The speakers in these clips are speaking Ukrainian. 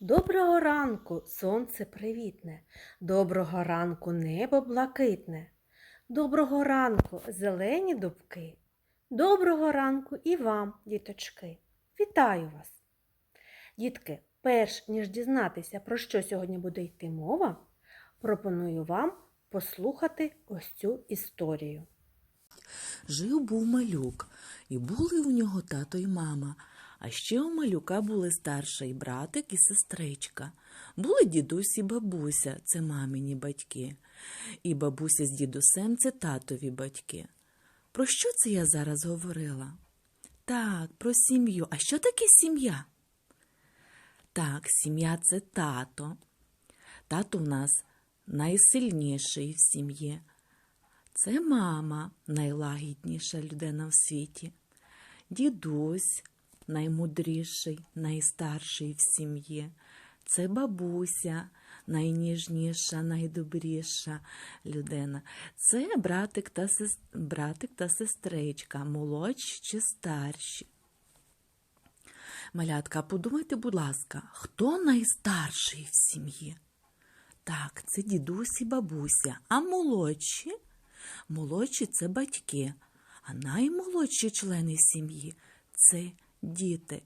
Доброго ранку, сонце привітне, доброго ранку небо блакитне, доброго ранку, зелені дубки, доброго ранку і вам, діточки. Вітаю вас! Дітки, перш ніж дізнатися, про що сьогодні буде йти мова, пропоную вам послухати ось цю історію. Жив був малюк, і були у нього тато й мама. А ще у малюка були старший братик і сестричка. Були дідусь і бабуся, це мамині батьки. І бабуся з дідусем це татові батьки. Про що це я зараз говорила? Так, про сім'ю. А що таке сім'я? Так, сім'я це тато. Тато в нас найсильніший в сім'ї. Це мама найлагідніша людина в світі. Дідусь наймудріший, найстарший в сім'ї. Це бабуся найніжніша, найдобріша людина. Це братик та, сес... братик та сестричка, молодші чи старші. Малятка, подумайте, будь ласка, хто найстарший в сім'ї? Так, це дідусь і бабуся, а молодші? Молодші це батьки, а наймолодші члени сім'ї це діти.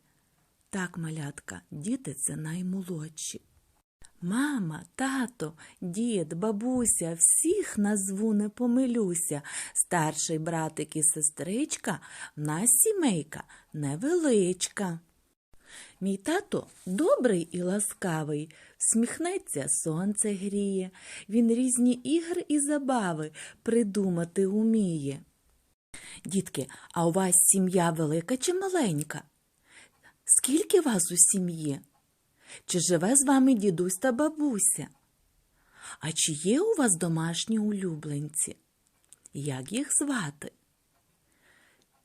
Так, малятка, діти це наймолодші. Мама, тато, дід, бабуся, всіх назву не помилюся. Старший братик і сестричка в нас сімейка невеличка. Мій тато добрий і ласкавий, сміхнеться, сонце гріє, він різні ігри і забави придумати уміє. Дітки, а у вас сім'я велика чи маленька? Скільки вас у сім'ї? Чи живе з вами дідусь та бабуся? А чи є у вас домашні улюбленці? Як їх звати?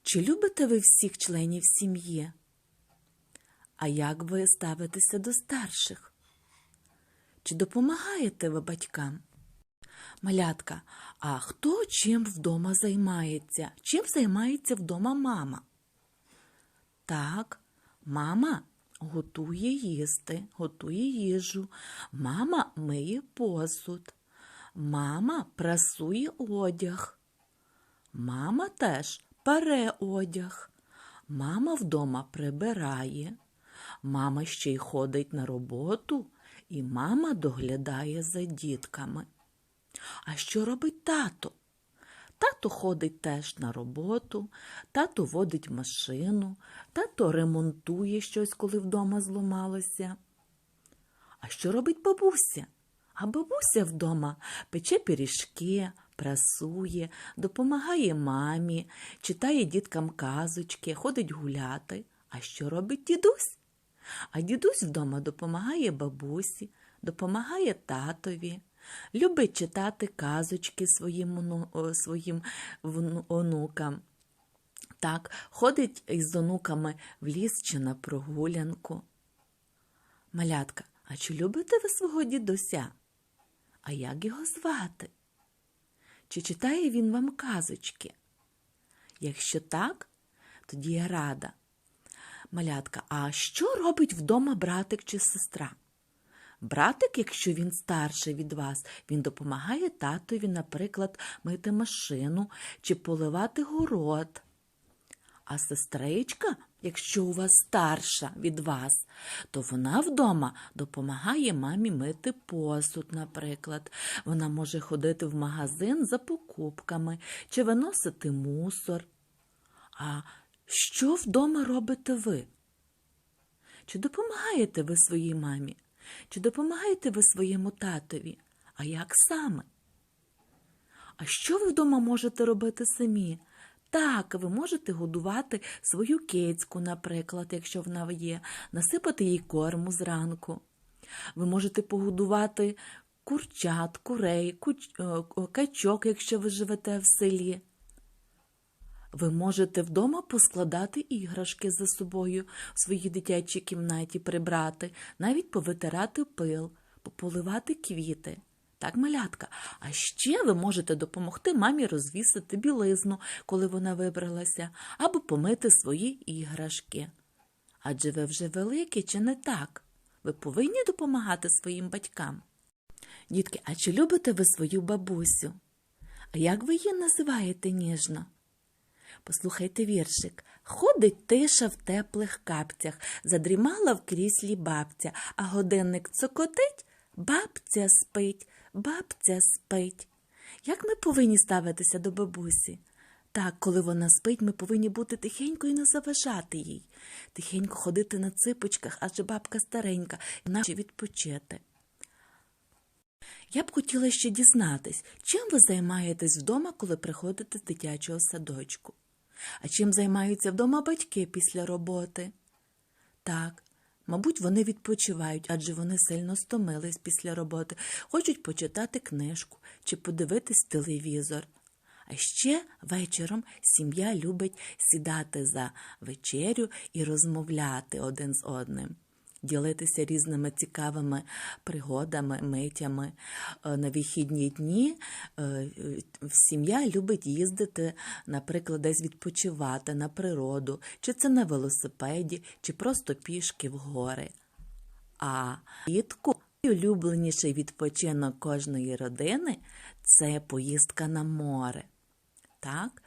Чи любите ви всіх членів сім'ї? А як ви ставитеся до старших? Чи допомагаєте ви батькам? Малятка, а хто чим вдома займається? Чим займається вдома мама? Так, мама готує їсти, готує їжу, мама миє посуд, мама прасує одяг, мама теж пере одяг, мама вдома прибирає, мама ще й ходить на роботу, і мама доглядає за дітками. А що робить тато? Тато ходить теж на роботу, тато водить машину, тато ремонтує щось, коли вдома зламалося. А що робить бабуся? А бабуся вдома пече пиріжки, прасує, допомагає мамі, читає діткам казочки, ходить гуляти. А що робить дідусь? А дідусь вдома допомагає бабусі, допомагає татові. Любить читати казочки своїм, своїм онукам. Так, ходить із онуками в ліс чи на прогулянку. Малятка, а чи любите ви свого дідуся? А як його звати? Чи читає він вам казочки? Якщо так, тоді я рада. Малятка, а що робить вдома братик чи сестра? Братик, якщо він старший від вас, він допомагає татові, наприклад, мити машину чи поливати город. А сестричка, якщо у вас старша від вас, то вона вдома допомагає мамі мити посуд, наприклад. Вона може ходити в магазин за покупками чи виносити мусор. А що вдома робите ви? Чи допомагаєте ви своїй мамі? Чи допомагаєте ви своєму татові? А як саме? А що ви вдома можете робити самі? Так, ви можете годувати свою кицьку, наприклад, якщо вона є, насипати їй корму зранку. Ви можете погодувати курчат, курей, куч- е, качок, якщо ви живете в селі. Ви можете вдома поскладати іграшки за собою в своїй дитячій кімнаті прибрати, навіть повитирати пил, пополивати квіти. Так, малятка. А ще ви можете допомогти мамі розвісити білизну, коли вона вибралася, або помити свої іграшки. Адже ви вже великі, чи не так? Ви повинні допомагати своїм батькам. Дітки, а чи любите ви свою бабусю? А як ви її називаєте ніжно? Послухайте віршик. Ходить тиша в теплих капцях, задрімала в кріслі бабця, а годинник цокотить, бабця спить, бабця спить. Як ми повинні ставитися до бабусі? Так, коли вона спить, ми повинні бути тихенько і не заважати їй, тихенько ходити на ципочках, адже бабка старенька, і наче відпочити. Я б хотіла ще дізнатись, чим ви займаєтесь вдома, коли приходите з дитячого садочку? А чим займаються вдома батьки після роботи? Так, мабуть, вони відпочивають, адже вони сильно стомились після роботи, хочуть почитати книжку чи подивитись телевізор. А ще вечором сім'я любить сідати за вечерю і розмовляти один з одним, ділитися різними цікавими пригодами, митями. Е, На вихідні дні е, е, сім'я любить їздити, наприклад, десь відпочивати на природу, чи це на велосипеді, чи просто пішки в гори. А влітку найулюбленіший відпочинок кожної родини це поїздка на море. Так?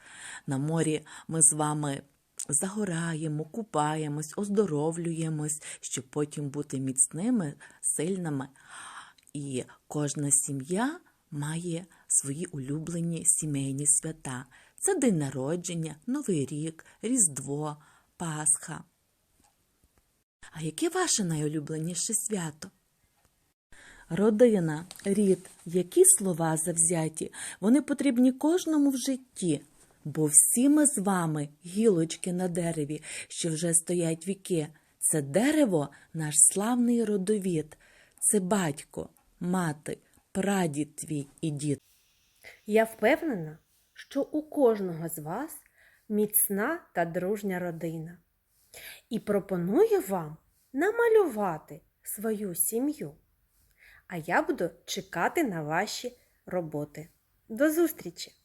На морі ми з вами загораємо, купаємось, оздоровлюємось, щоб потім бути міцними, сильними. І кожна сім'я має свої улюблені сімейні свята. Це день народження, Новий рік, Різдво, Пасха. А яке ваше найулюбленіше свято? Родина, рід, які слова завзяті, вони потрібні кожному в житті, бо всі ми з вами гілочки на дереві, що вже стоять віки. Це дерево наш славний родовід, це батько, мати, прадід твій і дід. Я впевнена, що у кожного з вас міцна та дружня родина. І пропоную вам намалювати свою сім'ю. А я буду чекати на ваші роботи. До зустрічі!